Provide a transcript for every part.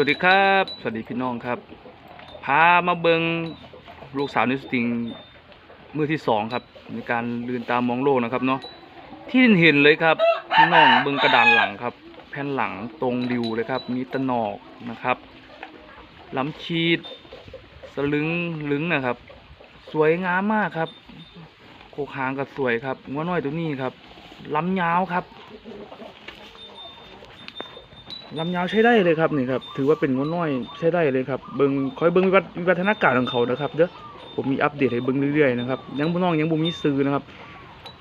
วัสดีครับ สวัสดีพี่น้องครับ พามาเบิงลูกสาวนิสติงมือที่สองครับ ในการลืนตามองโลกนะครับเนาะที่เห็นเลยครับพี่น้องเบิงกระดานหลังครับ แผ่นหลังตรงดิวเลยครับ มีตะนอกนะครับลำชีดสลึงลึงนะครับ สวยงามมากครับโคกหางก็สวยครับงัวน้อยตัวนี้ครับลำยาวครับ ลำยาวใช้ได้เลยครับนี่ครับ ถือว่าเป็นงดน้อยใช้ได้เลยครับ เบิงคอยเบิงวิวัฒนาการของเขานะครับ เด้อ ผมมีอัปเดตให้เบิงเรื่อยๆนะครับ ยังบ่น้องยังบ่มีซื้อนะครับ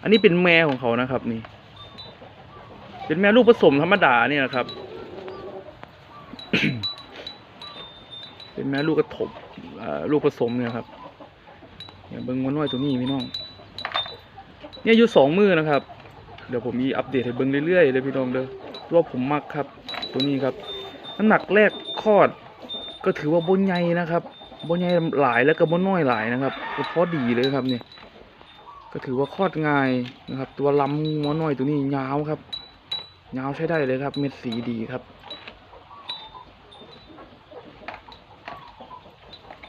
อันนี้เป็นแม่ของเขานะครับ นี่ เป็นแม่ลูกผสมธรรมดาเนี่ยนะครับ เป็นแม่ลูกกระถบลูกผสมเนี่ยครับเนี่ยเบิงงดน้อยตัวนี้พี่น้อง เนี่ยอยู่สองมือนะครับ เดี๋ยวผมมีอัปเดตให้เบิงเรื่อยๆเลยพี่น้องเด้อตัวผมมักครับ ตัวนี้ครับ น้ำหนักแรกคลอด ก็ถือว่าบนใหญ่นะครับบนใหญ่หลายแล้วก็บนน้อยหลายนะครับก็พอดีเลยครับเนี่ยก็ถือว่าคลอดง่ายนะครับ ตัวลำม้อน้อยตัวนี้ยาวครับยาวใช้ได้เลยครับ เม็ดสีดีครับ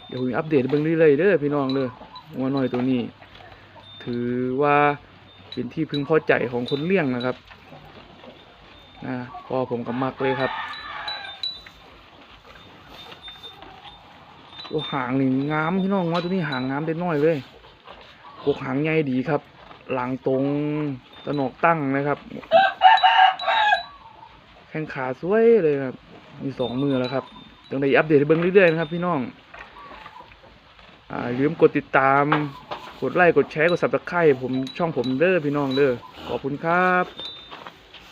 เดี๋ยวผมอัปเดตเบิ่งเรื่อยๆเด้อพี่น้องเด้อม้อน้อยตัวนี้ ถือว่าเป็นที่พึงพอใจของคนเลี้ยงนะครับ นะพอผมกับมักเลยครับตัวหางนี่งามพี่น้องว่าตัวนี้หางงามได้น้อยเลยกกหางใหญ่ดีครับ หลังตรงตะหนกตั้งนะครับ แข้งขาสวยเลยครับ มีสองมือแล้วครับต้องได้อัปเดตเบิ่งเรื่อยๆนะครับ พี่น้องอ่าลืมกดติดตาม กดไลค์ กดแชร์ กด subscribe ผมช่องผมเด้อพี่น้องเด้อ ขอบคุณครับ